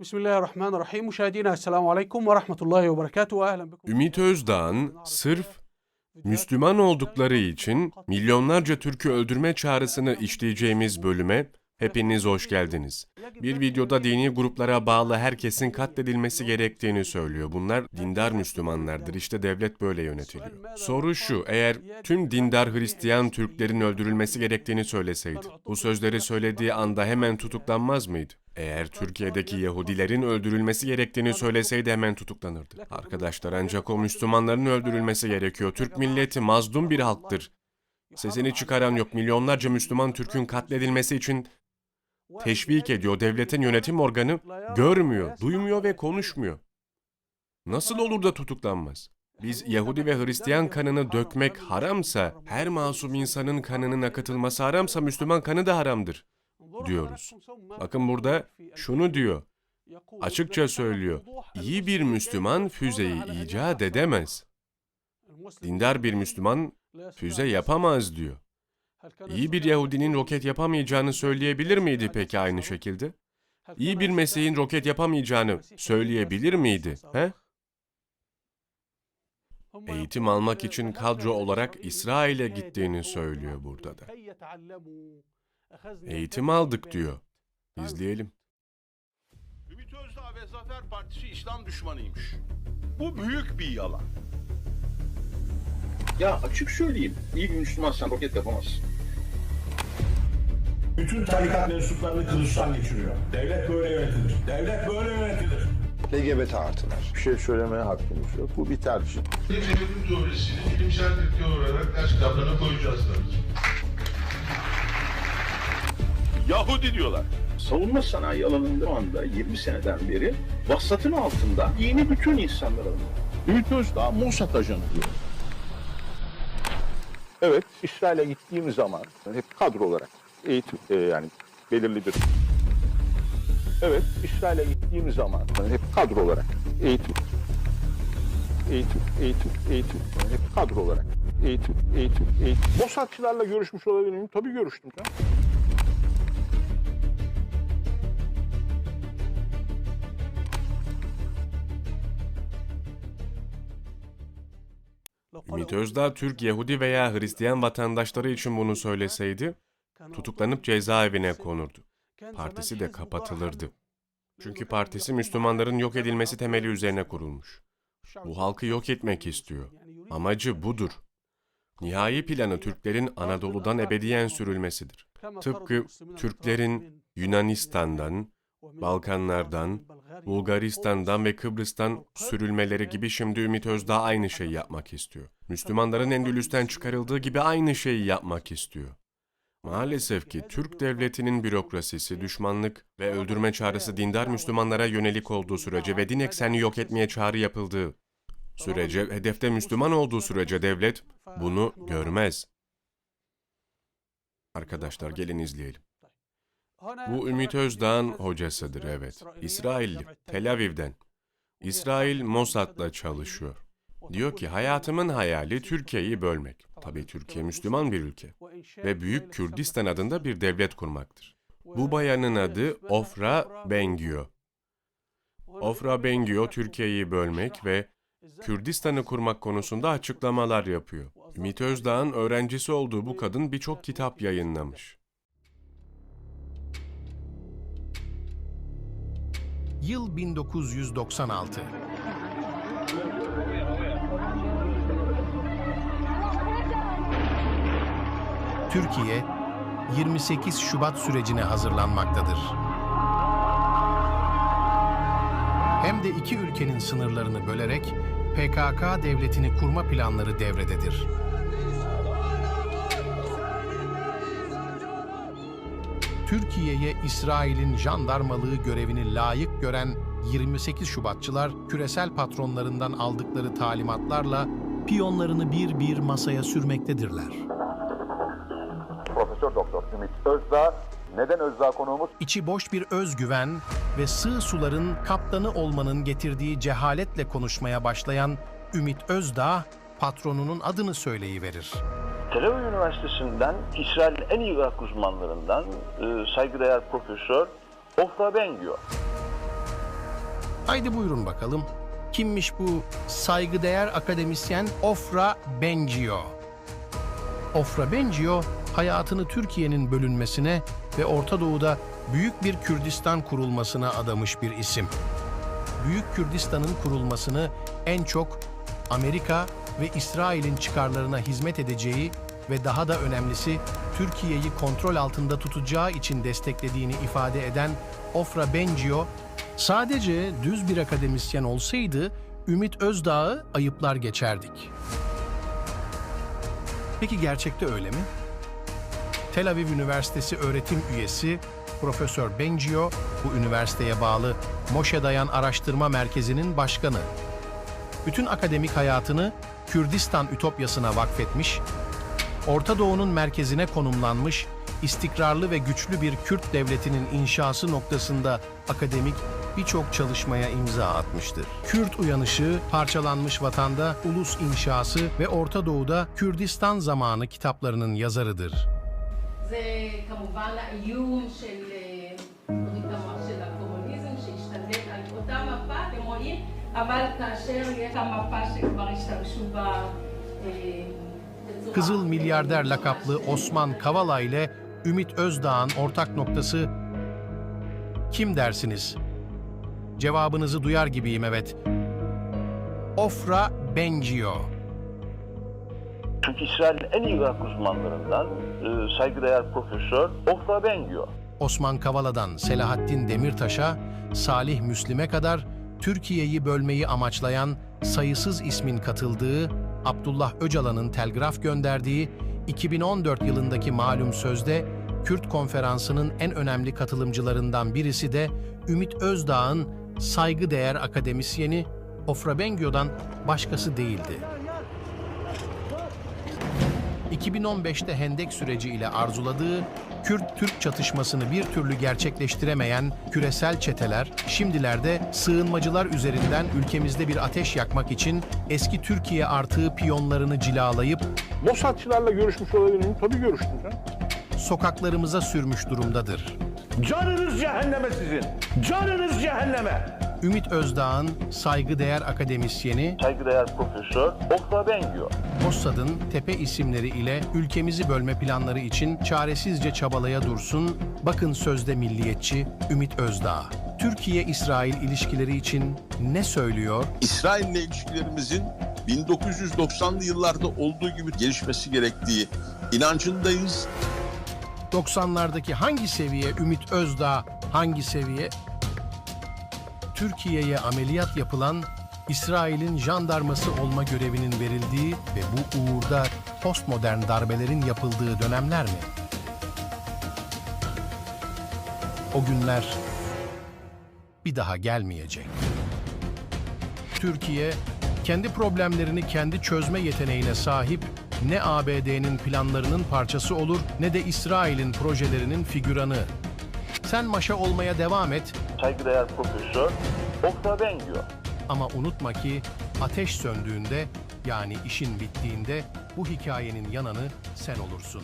Bismillahirrahmanirrahim. Müşahidina Esselamu Aleyküm ve Rahmetullahi ve Berekatuhu. Ehlen bikum. Ümit Özdağ'ın sırf Müslüman oldukları için milyonlarca Türk'ü öldürme çağrısını işleyeceğimiz bölüme hepiniz hoş geldiniz. Bir videoda dini gruplara bağlı herkesin katledilmesi gerektiğini söylüyor. Bunlar dindar Müslümanlardır. İşte devlet böyle yönetiliyor. Soru şu, eğer tüm dindar Hristiyan Türklerin öldürülmesi gerektiğini söyleseydi, bu sözleri söylediği anda hemen tutuklanmaz mıydı? Eğer Türkiye'deki Yahudilerin öldürülmesi gerektiğini söyleseydi hemen tutuklanırdı. Arkadaşlar ancak o Müslümanların öldürülmesi gerekiyor. Türk milleti mazlum bir halktır. Sesini çıkaran yok. Milyonlarca Müslüman Türk'ün katledilmesi için teşvik ediyor. Devletin yönetim organı görmüyor, duymuyor ve konuşmuyor. Nasıl olur da tutuklanmaz? Biz Yahudi ve Hristiyan kanını dökmek haramsa, her masum insanın kanının akıtılması haramsa Müslüman kanı da haramdır diyoruz. Bakın burada şunu diyor. Açıkça söylüyor. İyi bir Müslüman füzeyi icat edemez. Dindar bir Müslüman füze yapamaz diyor. İyi bir Yahudinin roket yapamayacağını söyleyebilir miydi peki aynı şekilde? İyi bir Mesih'in roket yapamayacağını söyleyebilir miydi? He? Eğitim almak için kadro olarak İsrail'e gittiğini söylüyor burada da. Eğitim aldık diyor. İzleyelim. Ümit Özdağ ve Zafer Partisi İslam düşmanıymış. Bu büyük bir yalan. Ya açık söyleyeyim, iyi bir Müslümansan roket yapamazsın. Bütün tarikat mensuplarını kılıçtan geçiriyor. Devlet böyle yönetilir. Devlet böyle yönetilir. LGBT artılar. Bir şey söylemeye hakkımız yok. Bu bir tercih. Devletin teorisini bilimsel bir teori olarak ders kitabına koyacağız tabii. Yahudi diyorlar. Savunma sanayi alanında anda 20 seneden beri vasatın altında yeni bütün insanlar alınıyor. Ümit Özdağ Mossad ajanı diyor. Evet, İsrail'e gittiğim zaman hep kadro olarak eğitim e, yani belirli bir Evet, İsrail'e gittiğim zaman hep kadro olarak eğitim eğitim, eğitim, eğitim, hep kadro olarak eğitim, eğitim, eğitim. Mossadçılarla görüşmüş olabilir miyim? Tabii görüştüm. Ya. Ümit Özdağ Türk, Yahudi veya Hristiyan vatandaşları için bunu söyleseydi, tutuklanıp cezaevine konurdu. Partisi de kapatılırdı. Çünkü partisi Müslümanların yok edilmesi temeli üzerine kurulmuş. Bu halkı yok etmek istiyor. Amacı budur. Nihai planı Türklerin Anadolu'dan ebediyen sürülmesidir. Tıpkı Türklerin Yunanistan'dan, Balkanlardan, Bulgaristan'dan ve Kıbrıs'tan sürülmeleri gibi şimdi Ümit Özdağ aynı şeyi yapmak istiyor. Müslümanların Endülüs'ten çıkarıldığı gibi aynı şeyi yapmak istiyor. Maalesef ki Türk devletinin bürokrasisi, düşmanlık ve öldürme çağrısı dindar Müslümanlara yönelik olduğu sürece ve din eksenli yok etmeye çağrı yapıldığı sürece, hedefte Müslüman olduğu sürece devlet bunu görmez. Arkadaşlar gelin izleyelim. Bu Ümit Özdağ'ın hocasıdır evet. İsrailli, Tel Aviv'den. İsrail Mossad'la çalışıyor. Diyor ki hayatımın hayali Türkiye'yi bölmek. Tabii Türkiye Müslüman bir ülke. Ve Büyük Kürdistan adında bir devlet kurmaktır. Bu bayanın adı Ofra Bengio. Ofra Bengio Türkiye'yi bölmek ve Kürdistan'ı kurmak konusunda açıklamalar yapıyor. Ümit Özdağ'ın öğrencisi olduğu bu kadın birçok kitap yayınlamış. Yıl 1996. Türkiye 28 Şubat sürecine hazırlanmaktadır. Hem de iki ülkenin sınırlarını bölerek PKK devletini kurma planları devrededir. Türkiye'ye İsrail'in jandarmalığı görevini layık gören 28 Şubatçılar küresel patronlarından aldıkları talimatlarla piyonlarını bir bir masaya sürmektedirler. Profesör Doktor Ümit Özdağ, neden Özdağ konuğumuz? İçi boş bir özgüven ve sığ suların kaptanı olmanın getirdiği cehaletle konuşmaya başlayan Ümit Özdağ patronunun adını söyleyiverir. Tel Aviv Üniversitesi'nden İsrail'in en iyi Irak uzmanlarından e, saygıdeğer profesör Ofra Bengio. Haydi buyurun bakalım. Kimmiş bu saygıdeğer akademisyen Ofra Bengio? Ofra Bengio hayatını Türkiye'nin bölünmesine ve Orta Doğu'da büyük bir Kürdistan kurulmasına adamış bir isim. Büyük Kürdistan'ın kurulmasını en çok Amerika ve İsrail'in çıkarlarına hizmet edeceği ve daha da önemlisi Türkiye'yi kontrol altında tutacağı için desteklediğini ifade eden Ofra Bengio, sadece düz bir akademisyen olsaydı Ümit Özdağ'ı ayıplar geçerdik. Peki gerçekte öyle mi? Tel Aviv Üniversitesi öğretim üyesi Profesör Bengio, bu üniversiteye bağlı Moshe Dayan Araştırma Merkezi'nin başkanı. Bütün akademik hayatını Kürdistan ütopyasına vakfetmiş, Orta Doğu'nun merkezine konumlanmış, istikrarlı ve güçlü bir Kürt devletinin inşası noktasında akademik birçok çalışmaya imza atmıştır. Kürt uyanışı, parçalanmış vatanda ulus inşası ve Orta Doğu'da Kürdistan zamanı kitaplarının yazarıdır. זה כמובן האיום של אה, ברית המ- של הקומוניזם שהשתלט על אותה מפה, אתם רואים? אבל כאשר יש המפה שכבר השתמשו בה אה, בצורה... Kızıl milyarder lakaplı Osman Kavala ile Ümit Özdağ'ın ortak noktası kim dersiniz? Cevabınızı duyar gibiyim evet. Ofra Bengio. Çünkü İsrail'in en iyi Irak uzmanlarından e, saygıdeğer profesör Ofra Bengio. Osman Kavala'dan Selahattin Demirtaş'a, Salih Müslim'e kadar Türkiye'yi bölmeyi amaçlayan sayısız ismin katıldığı, Abdullah Öcalan'ın telgraf gönderdiği 2014 yılındaki malum sözde Kürt konferansının en önemli katılımcılarından birisi de Ümit Özdağ'ın saygıdeğer akademisyeni Ofra Bengio'dan başkası değildi. 2015'te Hendek süreci ile arzuladığı Kürt-Türk çatışmasını bir türlü gerçekleştiremeyen küresel çeteler, şimdilerde sığınmacılar üzerinden ülkemizde bir ateş yakmak için eski Türkiye artığı piyonlarını cilalayıp Mossadçılarla görüşmüş olabilir miyim? Tabii görüştüm canım. sokaklarımıza sürmüş durumdadır. Canınız cehenneme sizin. Canınız cehenneme. Ümit Özdağ'ın saygıdeğer akademisyeni, Saygıdeğer profesör Ofra Bengio. Mossad'ın tepe isimleri ile ülkemizi bölme planları için çaresizce çabalaya dursun, bakın sözde milliyetçi Ümit Özdağ. Türkiye-İsrail ilişkileri için ne söylüyor? İsrail'le ilişkilerimizin 1990'lı yıllarda olduğu gibi gelişmesi gerektiği inancındayız. 90'lardaki hangi seviye Ümit Özdağ, hangi seviye? Türkiye'ye ameliyat yapılan, İsrail'in jandarması olma görevinin verildiği ve bu uğurda postmodern darbelerin yapıldığı dönemler mi? O günler bir daha gelmeyecek. Türkiye kendi problemlerini kendi çözme yeteneğine sahip ne ABD'nin planlarının parçası olur ne de İsrail'in projelerinin figüranı. Sen maşa olmaya devam et Saygıdeğer profesör Ofra Bengio. ama unutma ki ateş söndüğünde yani işin bittiğinde bu hikayenin yananı sen olursun.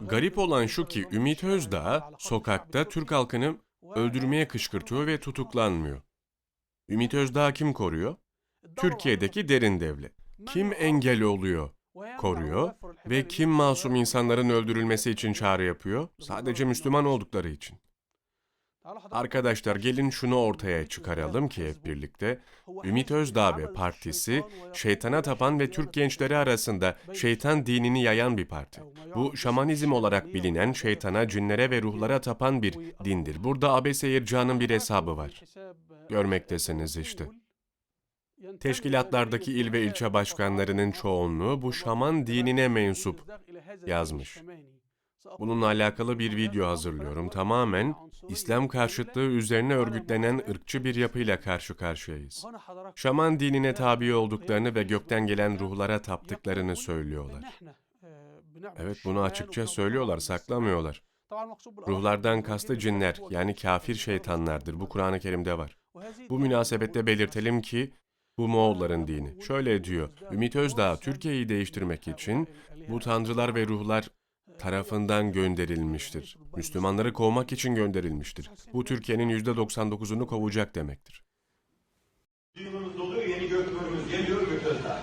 Garip olan şu ki Ümit Özdağ sokakta Türk halkını öldürmeye kışkırtıyor ve tutuklanmıyor. Ümit Özdağ kim koruyor? Türkiye'deki derin devlet. Kim engel oluyor, koruyor ve kim masum insanların öldürülmesi için çağrı yapıyor? Sadece Müslüman oldukları için. Arkadaşlar gelin şunu ortaya çıkaralım ki hep birlikte Ümit Özdağ ve partisi şeytana tapan ve Türk gençleri arasında şeytan dinini yayan bir parti. Bu şamanizm olarak bilinen şeytana, cinlere ve ruhlara tapan bir dindir. Burada Abese Yirca'nın bir hesabı var. Görmektesiniz işte. Teşkilatlardaki il ve ilçe başkanlarının çoğunluğu bu şaman dinine mensup yazmış. Bununla alakalı bir video hazırlıyorum. Tamamen İslam karşıtlığı üzerine örgütlenen ırkçı bir yapıyla karşı karşıyayız. Şaman dinine tabi olduklarını ve gökten gelen ruhlara taptıklarını söylüyorlar. Evet bunu açıkça söylüyorlar, saklamıyorlar. Ruhlardan kastı cinler yani kafir şeytanlardır. Bu Kur'an-ı Kerim'de var. Bu münasebette belirtelim ki bu Moğolların dini. Şöyle diyor, Ümit Özdağ Türkiye'yi değiştirmek için bu tanrılar ve ruhlar tarafından gönderilmiştir. Müslümanları kovmak için gönderilmiştir. Bu Türkiye'nin %99'unu kovacak demektir. Yılımız doluyor, yeni gökbörümüz geliyor Gököz'den.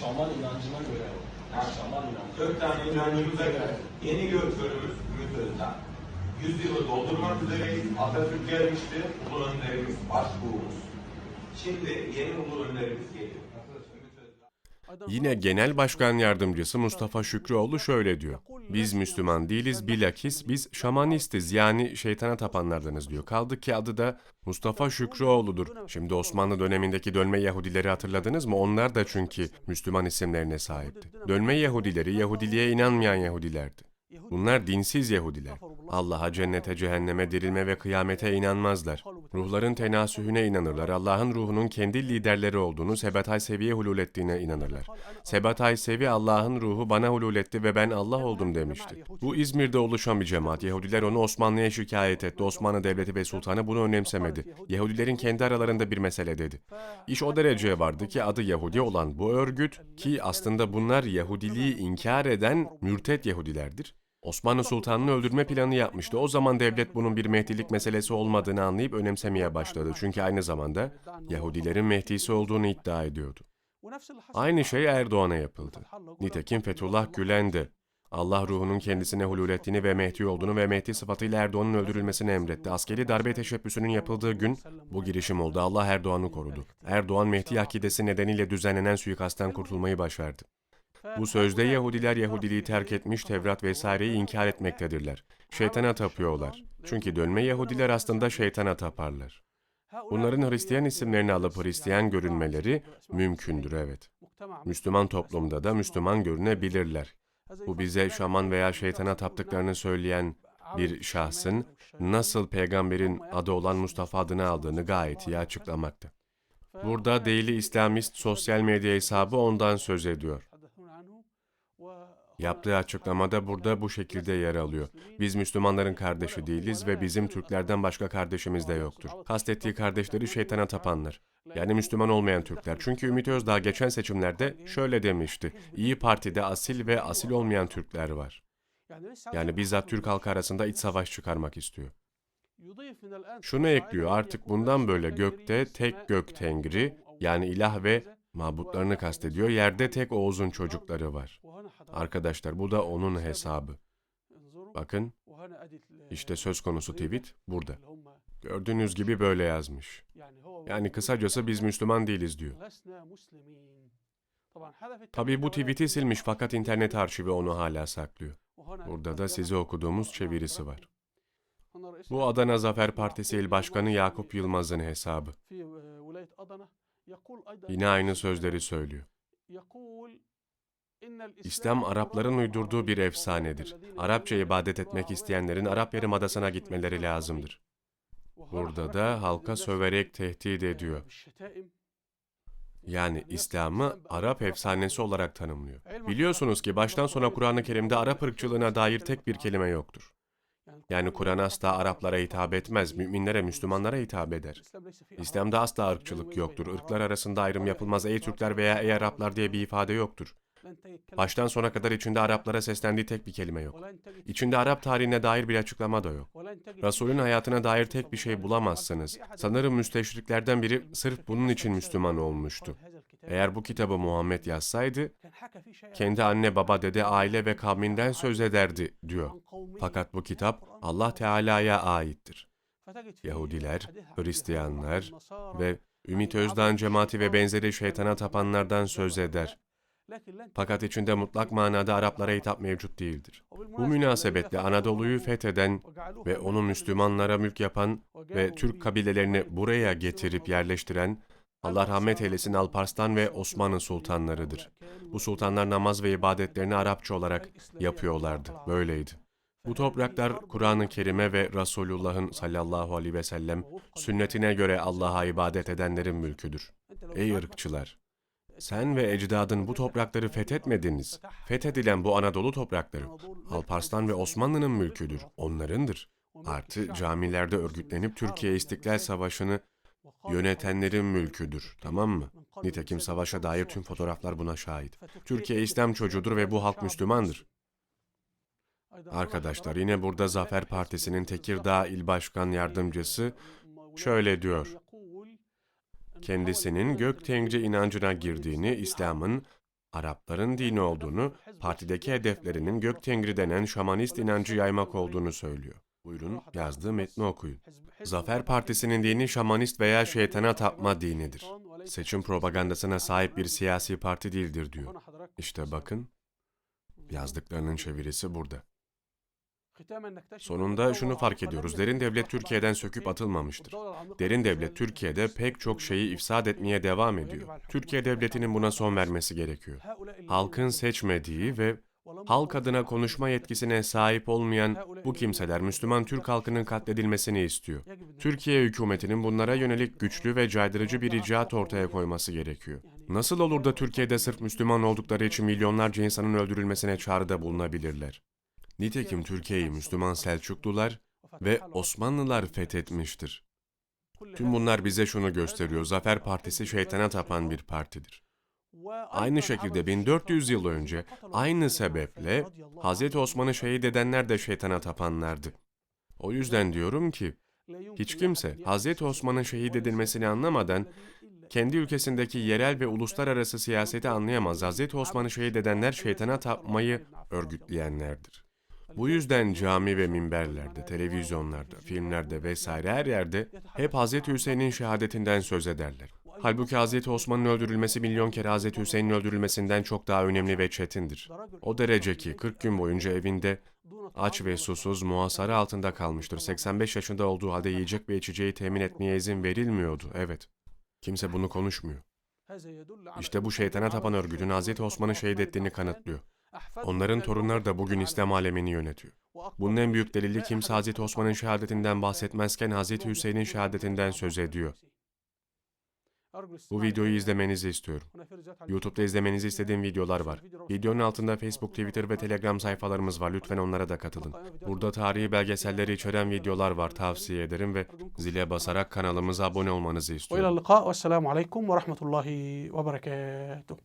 Şaman inancına göre Şaman inancı. Dört tane inancımıza göre yeni gökbörümüz Gököz'den. Yüzyılı doldurmak üzereyiz. Atatürk gelmişti, ulu önderimiz, başbuğumuz. Şimdi yeni ulu önderimiz geliyor. Yine Genel Başkan Yardımcısı Mustafa Şükrüoğlu şöyle diyor. Biz Müslüman değiliz, bilakis biz şamanistiz yani şeytana tapanlardanız diyor. Kaldı ki adı da Mustafa Şükrüoğlu'dur. Şimdi Osmanlı dönemindeki dönme Yahudileri hatırladınız mı? Onlar da çünkü Müslüman isimlerine sahipti. Dönme Yahudileri Yahudiliğe inanmayan Yahudilerdi. Bunlar dinsiz Yahudiler. Allah'a, cennete, cehenneme, dirilme ve kıyamete inanmazlar. Ruhların tenasühüne inanırlar. Allah'ın ruhunun kendi liderleri olduğunu, Sebatay Sevi'ye hulul ettiğine inanırlar. Sebatay Sevi, Allah'ın ruhu bana hulul etti ve ben Allah oldum demişti. Bu İzmir'de oluşan bir cemaat. Yahudiler onu Osmanlı'ya şikayet etti. Osmanlı Devleti ve Sultanı bunu önemsemedi. Yahudilerin kendi aralarında bir mesele dedi. İş o dereceye vardı ki adı Yahudi olan bu örgüt, ki aslında bunlar Yahudiliği inkar eden mürtet Yahudilerdir. Osmanlı Sultanı'nı öldürme planı yapmıştı. O zaman devlet bunun bir Mehdilik meselesi olmadığını anlayıp önemsemeye başladı. Çünkü aynı zamanda Yahudilerin Mehdisi olduğunu iddia ediyordu. Aynı şey Erdoğan'a yapıldı. Nitekim Fethullah Gülen de Allah ruhunun kendisine hulul ettiğini ve Mehdi olduğunu ve Mehdi sıfatıyla Erdoğan'ın öldürülmesini emretti. Askeri darbe teşebbüsünün yapıldığı gün bu girişim oldu. Allah Erdoğan'ı korudu. Erdoğan Mehdi akidesi nedeniyle düzenlenen suikastten kurtulmayı başardı. Bu sözde Yahudiler Yahudiliği terk etmiş, Tevrat vesaireyi inkar etmektedirler. Şeytana tapıyorlar. Çünkü dönme Yahudiler aslında şeytana taparlar. Bunların Hristiyan isimlerini alıp Hristiyan görünmeleri mümkündür evet. Müslüman toplumda da Müslüman görünebilirler. Bu bize şaman veya şeytana taptıklarını söyleyen bir şahsın nasıl peygamberin adı olan Mustafa adını aldığını gayet iyi açıklamakta. Burada Daily İslamist sosyal medya hesabı ondan söz ediyor. Yaptığı açıklamada burada bu şekilde yer alıyor. Biz Müslümanların kardeşi değiliz ve bizim Türklerden başka kardeşimiz de yoktur. Kastettiği kardeşleri şeytana tapanlar. Yani Müslüman olmayan Türkler. Çünkü Ümit Özdağ geçen seçimlerde şöyle demişti. İyi Parti'de asil ve asil olmayan Türkler var. Yani bizzat Türk halkı arasında iç savaş çıkarmak istiyor. Şunu ekliyor artık bundan böyle gökte tek gök tengri yani ilah ve mabutlarını kastediyor. Yerde tek Oğuz'un çocukları var. Arkadaşlar bu da onun hesabı. Bakın işte söz konusu tweet burada. Gördüğünüz gibi böyle yazmış. Yani kısacası biz Müslüman değiliz diyor. Tabii bu tweet'i silmiş fakat internet arşivi onu hala saklıyor. Burada da size okuduğumuz çevirisi var. Bu Adana Zafer Partisi İl Başkanı Yakup Yılmaz'ın hesabı. Yine aynı sözleri söylüyor. İslam Arapların uydurduğu bir efsanedir. Arapça ibadet etmek isteyenlerin Arap Yarımadası'na gitmeleri lazımdır. Burada da halka söverek tehdit ediyor. Yani İslam'ı Arap efsanesi olarak tanımlıyor. Biliyorsunuz ki baştan sona Kur'an-ı Kerim'de Arap ırkçılığına dair tek bir kelime yoktur. Yani Kur'an asla Araplara hitap etmez, müminlere, Müslümanlara hitap eder. İslam'da asla ırkçılık yoktur. Irklar arasında ayrım yapılmaz. Ey Türkler veya ey Araplar diye bir ifade yoktur. Baştan sona kadar içinde Araplara seslendiği tek bir kelime yok. İçinde Arap tarihine dair bir açıklama da yok. Resulün hayatına dair tek bir şey bulamazsınız. Sanırım müsteşriklerden biri sırf bunun için Müslüman olmuştu. Eğer bu kitabı Muhammed yazsaydı, kendi anne, baba, dede, aile ve kavminden söz ederdi, diyor. Fakat bu kitap Allah Teala'ya aittir. Yahudiler, Hristiyanlar ve Ümit Özdağ cemaati ve benzeri şeytana tapanlardan söz eder. Fakat içinde mutlak manada Araplara hitap mevcut değildir. Bu münasebetle Anadolu'yu fetheden ve onu Müslümanlara mülk yapan ve Türk kabilelerini buraya getirip yerleştiren Allah rahmet eylesin Alparslan ve Osmanlı sultanlarıdır. Bu sultanlar namaz ve ibadetlerini Arapça olarak yapıyorlardı. Böyleydi. Bu topraklar Kur'an-ı Kerim'e ve Resulullah'ın sallallahu aleyhi ve sellem sünnetine göre Allah'a ibadet edenlerin mülküdür. Ey ırkçılar! Sen ve ecdadın bu toprakları fethetmediniz. Fethedilen bu Anadolu toprakları, Alparslan ve Osmanlı'nın mülküdür, onlarındır. Artı camilerde örgütlenip Türkiye İstiklal Savaşı'nı yönetenlerin mülküdür, tamam mı? Nitekim savaşa dair tüm fotoğraflar buna şahit. Türkiye İslam çocuğudur ve bu halk Müslümandır. Arkadaşlar yine burada Zafer Partisi'nin Tekirdağ İl Başkan Yardımcısı şöyle diyor. Kendisinin gök tengri inancına girdiğini, İslam'ın Arapların dini olduğunu, partideki hedeflerinin gök tengri denen şamanist inancı yaymak olduğunu söylüyor. Buyurun yazdığı metni okuyun. Zafer Partisi'nin dini şamanist veya şeytana tapma dinidir. Seçim propagandasına sahip bir siyasi parti değildir diyor. İşte bakın, yazdıklarının çevirisi burada. Sonunda şunu fark ediyoruz. Derin devlet Türkiye'den söküp atılmamıştır. Derin devlet Türkiye'de pek çok şeyi ifsad etmeye devam ediyor. Türkiye devletinin buna son vermesi gerekiyor. Halkın seçmediği ve halk adına konuşma yetkisine sahip olmayan bu kimseler Müslüman Türk halkının katledilmesini istiyor. Türkiye hükümetinin bunlara yönelik güçlü ve caydırıcı bir icraat ortaya koyması gerekiyor. Nasıl olur da Türkiye'de sırf Müslüman oldukları için milyonlarca insanın öldürülmesine çağrıda bulunabilirler? Nitekim Türkiye'yi Müslüman Selçuklular ve Osmanlılar fethetmiştir. Tüm bunlar bize şunu gösteriyor. Zafer Partisi şeytana tapan bir partidir. Aynı şekilde 1400 yıl önce aynı sebeple Hz. Osman'ı şehit edenler de şeytana tapanlardı. O yüzden diyorum ki hiç kimse Hz. Osman'ın şehit edilmesini anlamadan kendi ülkesindeki yerel ve uluslararası siyaseti anlayamaz. Hz. Osman'ı şehit edenler şeytana tapmayı örgütleyenlerdir. Bu yüzden cami ve minberlerde, televizyonlarda, filmlerde vesaire her yerde hep Hz. Hüseyin'in şehadetinden söz ederler. Halbuki Hz. Osman'ın öldürülmesi milyon kere Hz. Hüseyin'in öldürülmesinden çok daha önemli ve çetindir. O derece ki 40 gün boyunca evinde aç ve susuz muhasara altında kalmıştır. 85 yaşında olduğu halde yiyecek ve içeceği temin etmeye izin verilmiyordu. Evet. Kimse bunu konuşmuyor. İşte bu şeytana tapan örgütün Hz. Osman'ı şehit ettiğini kanıtlıyor. Onların torunları da bugün İslam alemini yönetiyor. Bunun en büyük delili kimse Hz. Osman'ın şehadetinden bahsetmezken Hz. Hüseyin'in şehadetinden söz ediyor. Bu videoyu izlemenizi istiyorum. YouTube'da izlemenizi istediğim videolar var. Videonun altında Facebook, Twitter ve Telegram sayfalarımız var. Lütfen onlara da katılın. Burada tarihi belgeselleri içeren videolar var. Tavsiye ederim ve zile basarak kanalımıza abone olmanızı istiyorum. Ve rahmetullahi ve berekatuhu.